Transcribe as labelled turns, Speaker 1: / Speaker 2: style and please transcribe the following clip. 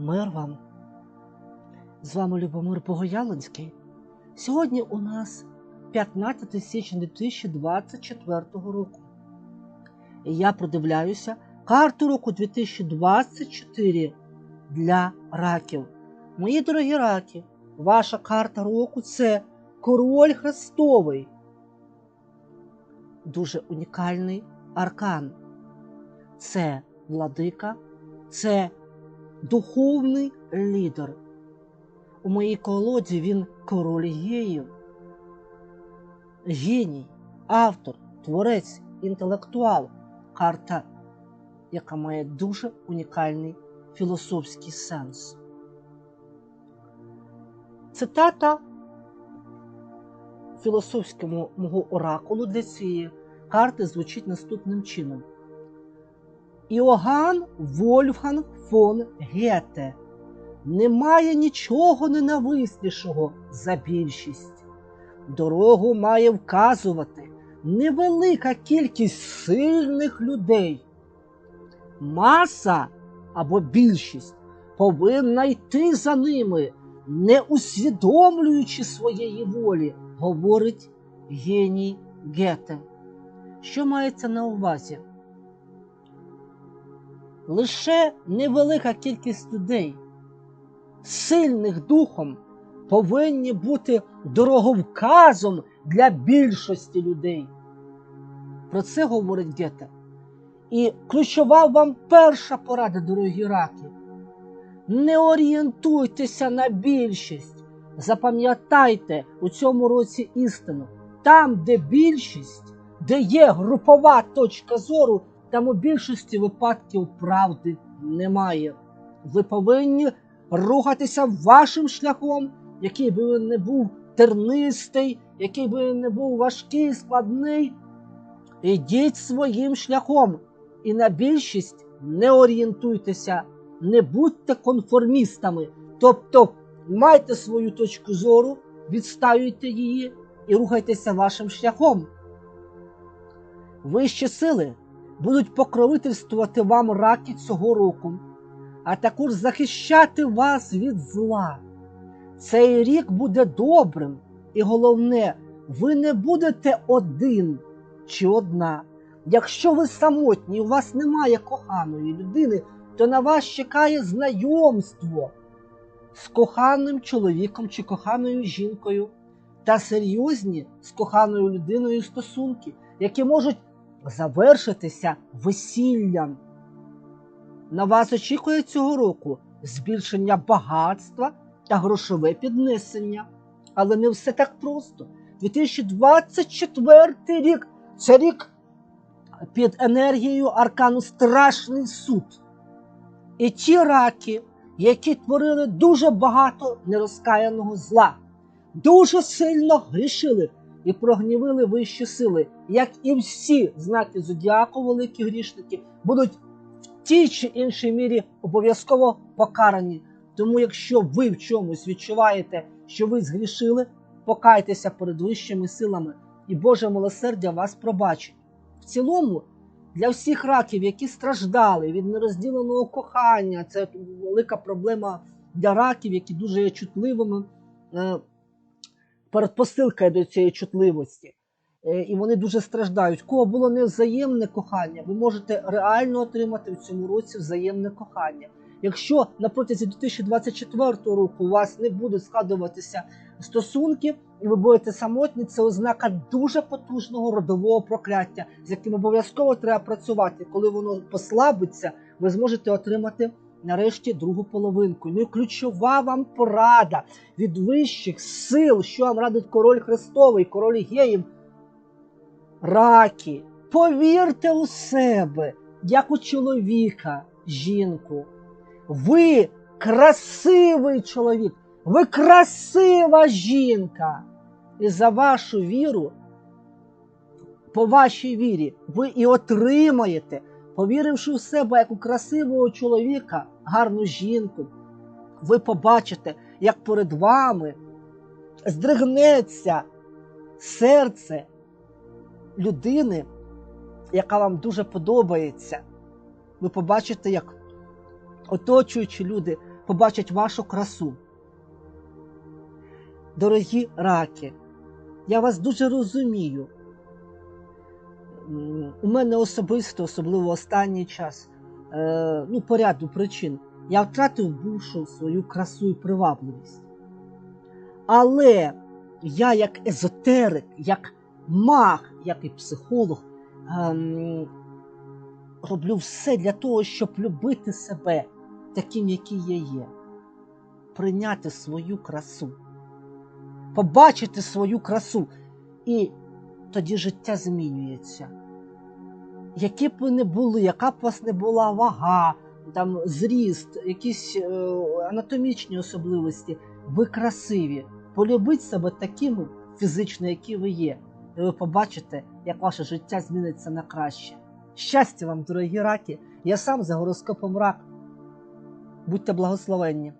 Speaker 1: Мир вам. З вами Любомир Богоялинський. Сьогодні у нас 15 січня 2024 року. І я продивляюся карту року 2024 для раків. Мої дорогі раки, ваша карта року це король Хрестовий. Дуже унікальний аркан. Це владика, це духовний лідер. У моїй колоді він король геїв, геній, автор, творець, інтелектуал, карта, яка має дуже унікальний філософський сенс. Цитата філософському мого оракулу для цієї карти звучить наступним чином. Іоганн Вольфганг фон Гете. Немає нічого ненависнішого за більшість. Дорогу має вказувати невелика кількість сильних людей. Маса або більшість повинна йти за ними, не усвідомлюючи своєї волі, говорить геній Гете. Що мається на увазі? Лише невелика кількість людей, сильних духом, повинні бути дороговказом для більшості людей. Про це говорить Гете. І ключова вам перша порада, дорогі раки. Не орієнтуйтеся на більшість. Запам'ятайте у цьому році істину. Там, де більшість, де є групова точка зору, там у більшості випадків правди немає. Ви повинні рухатися вашим шляхом, який би не був тернистий, який би не був важкий, складний. Ідіть своїм шляхом і на більшість не орієнтуйтеся, не будьте конформістами. Тобто майте свою точку зору, відстаюйте її і рухайтеся вашим шляхом. Вищі сили будуть покровительствувати вам раки цього року, а також захищати вас від зла. Цей рік буде добрим, і головне, ви не будете один чи одна. Якщо ви самотні, у вас немає коханої людини, то на вас чекає знайомство з коханим чоловіком чи коханою жінкою та серйозні з коханою людиною стосунки, які можуть завершитися весіллям. На вас очікує цього року збільшення багатства та грошове піднесення. Але не все так просто. 2024 рік це рік під енергією аркану Страшний суд. І ті раки, які творили дуже багато нерозкаяного зла, дуже сильно грішили і прогнівили вищі сили, як і всі знаки зодіаку, великі грішники, будуть в тій чи іншій мірі обов'язково покарані. Тому, якщо ви в чомусь відчуваєте, що ви згрішили, покайтеся перед вищими силами, і Боже милосердя вас пробачить. В цілому, для всіх раків, які страждали від нерозділеного кохання, це велика проблема для раків, які дуже є чутливими. Передпосилка до цієї чутливості. Е, І вони дуже страждають. Кого було невзаємне кохання, ви можете реально отримати в цьому році взаємне кохання. Якщо на протязі 2024 року у вас не будуть складуватися стосунки, і ви будете самотні, це ознака дуже потужного родового прокляття, з яким обов'язково треба працювати. Коли воно послабиться, ви зможете отримати нарешті другу половинку. Ну і ключова вам порада від вищих сил, що вам радить король Христовий, король геїв. Раки, повірте у себе, як у чоловіка, жінку. Ви красивий чоловік, ви красива жінка. І за вашу віру, по вашій вірі, ви і отримаєте, повіривши в себе як у красивого чоловіка, гарну жінку, ви побачите, як перед вами здригнеться серце людини, яка вам дуже подобається. Ви побачите, як оточуючі люди побачать вашу красу. Дорогі раки, я вас дуже розумію. У мене особисто, особливо останній час, е, ну, по ряду причин, я втратив бушу свою красу і привабливість. Але я, як езотерик, як маг, як і психолог, ем, роблю все для того, щоб любити себе таким, який я є, прийняти свою красу, побачити свою красу. І тоді життя змінюється. Які б ви не були, яка б у вас не була вага, там, зріст, якісь е, анатомічні особливості, ви красиві. Полюбіть себе такими фізично, які ви є. І ви побачите, як ваше життя зміниться на краще. Щастя вам, дорогі раки! Я сам за гороскопом рак. Будьте благословенні!